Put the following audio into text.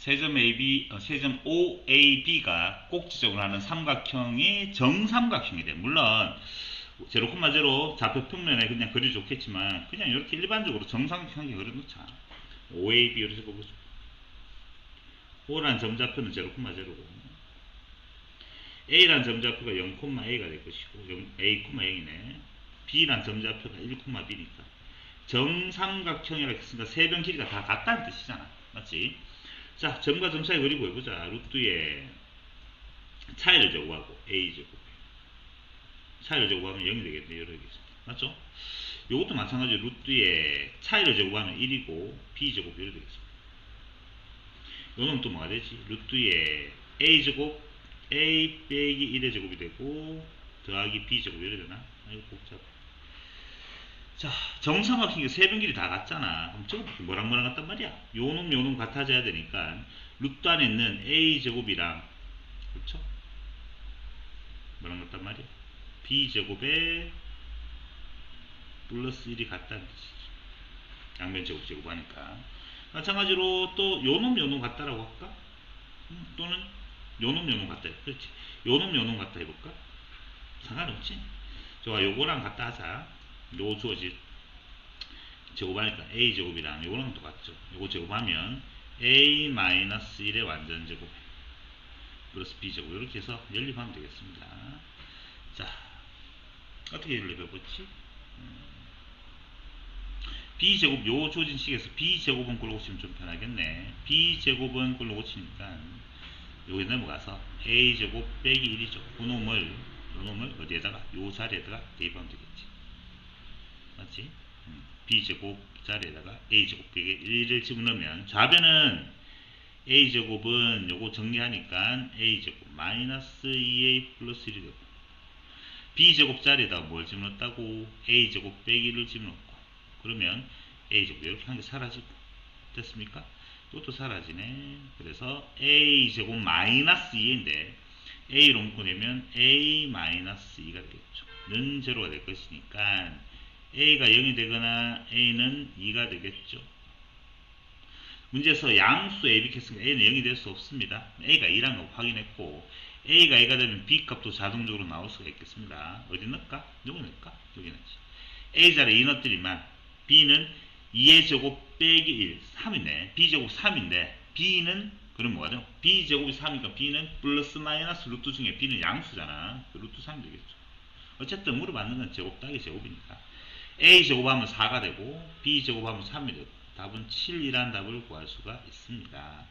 세점 AB, 어, 세점 OAB가 꼭지적으로 하는 삼각형이 정삼각형이 돼. 물론 제로 콤마 제로 좌표 평면에 그냥 그리 좋겠지만 그냥 이렇게 일반적으로 정삼각형이 그려놓자. OAB 이렇게 보고 O란 점좌표는 제로 콤마 제로고 A란 점좌표가 0, A가 될 것이고 0, A, 0이네. B란 점좌표가 1, B니까 정삼각형이라 했으니까 세 변 길이가 다 같다는 뜻이잖아. 맞지? 자, 점과 점 사이 그리고 해보자. 루트의 차이를 제곱하고 A 제곱. 차이를 제곱하면 0이 되겠네. 여러 개. 맞죠? 요것도 마찬가지로 루트의 차이를 제곱하면 1이고 B 제곱 이렇게 되겠습니다. 요놈 또 뭐가 되지? 루트의 A 제곱 A 빼기 1의 제곱이 되고 더하기 B 제곱 이래 되나? 아이고 복잡해. 자, 정삼각형이 세변 길이 다 같잖아. 그럼 저거 뭐랑 뭐랑 같단 말이야? 요놈 요놈 같아져야 되니까 루트 안에 있는 a 제곱이랑 그렇죠? 뭐랑 같단 말이야? b 제곱에 플러스 1이 같다는 뜻이지. 양변 제곱 제곱 하니까. 마찬가지로 또 요놈 요놈 같다라고 할까? 음, 또는 요놈 요놈 같다. 그렇지. 요놈 요놈 같다 해볼까? 상관없지. 좋아, 요거랑 같다 하자. 요 주어진 제곱하니까 a 제곱이랑 요거랑 똑같죠. 요거 제곱하면 a 마이너스 1의 완전 제곱 플러스 b 제곱 이렇게 해서 연립하면 되겠습니다. 자, 어떻게 연립해보지? 음, b 제곱 요 주어진 식에서 b 제곱은 꼴로 고치면 좀 편하겠네. b 제곱은 꼴로 고치니까 여기 넘어가서 a 제곱 빼기 1이죠. 그 놈을 요 놈을 어디에다가 요 자리에다가 대입하면 되겠지. 맞지? 음, b제곱 자리에다가 a제곱 빼기 1을 집어넣으면 좌변은 a제곱은 요거 정리하니까 a제곱 마이너스 2a 플러스 1이 되고 b제곱 자리에다가 뭘 집어넣었다고? A제곱 빼기 1을 집어넣고. 그러면 a제곱 이렇게 한개 사라지고. 됐습니까? 이것도 사라지네. 그래서 a제곱 마이너스 2인데 a로 묶어내면 a 마이너스 2가 되겠죠. 는 제로가 될 것이니까 a가 0이 되거나 a는 2가 되겠죠. 문제에서 양수 a, b 켰으니까 a는 0이 될 수 없습니다. a가 2라는 거 확인했고 a가 2가 되면 b 값도 자동적으로 나올 수가 있겠습니다. 어디 넣을까? 여기 넣을까? 여기 넣지. a 자리에 2 넣었더니만 b는 2의 제곱 빼기 1, 3이네. b 제곱 3인데 b는 그럼 뭐가죠? b 제곱이 3이니까 b는 플러스 마이너스 루트 중에 b는 양수잖아. 그 루트 3이 되겠죠. 어쨌든 물어봤는 건 제곱 따기 제곱이니까 a 제곱하면 4가 되고 b 제곱하면 3이 되고 답은 7이라는 답을 구할 수가 있습니다.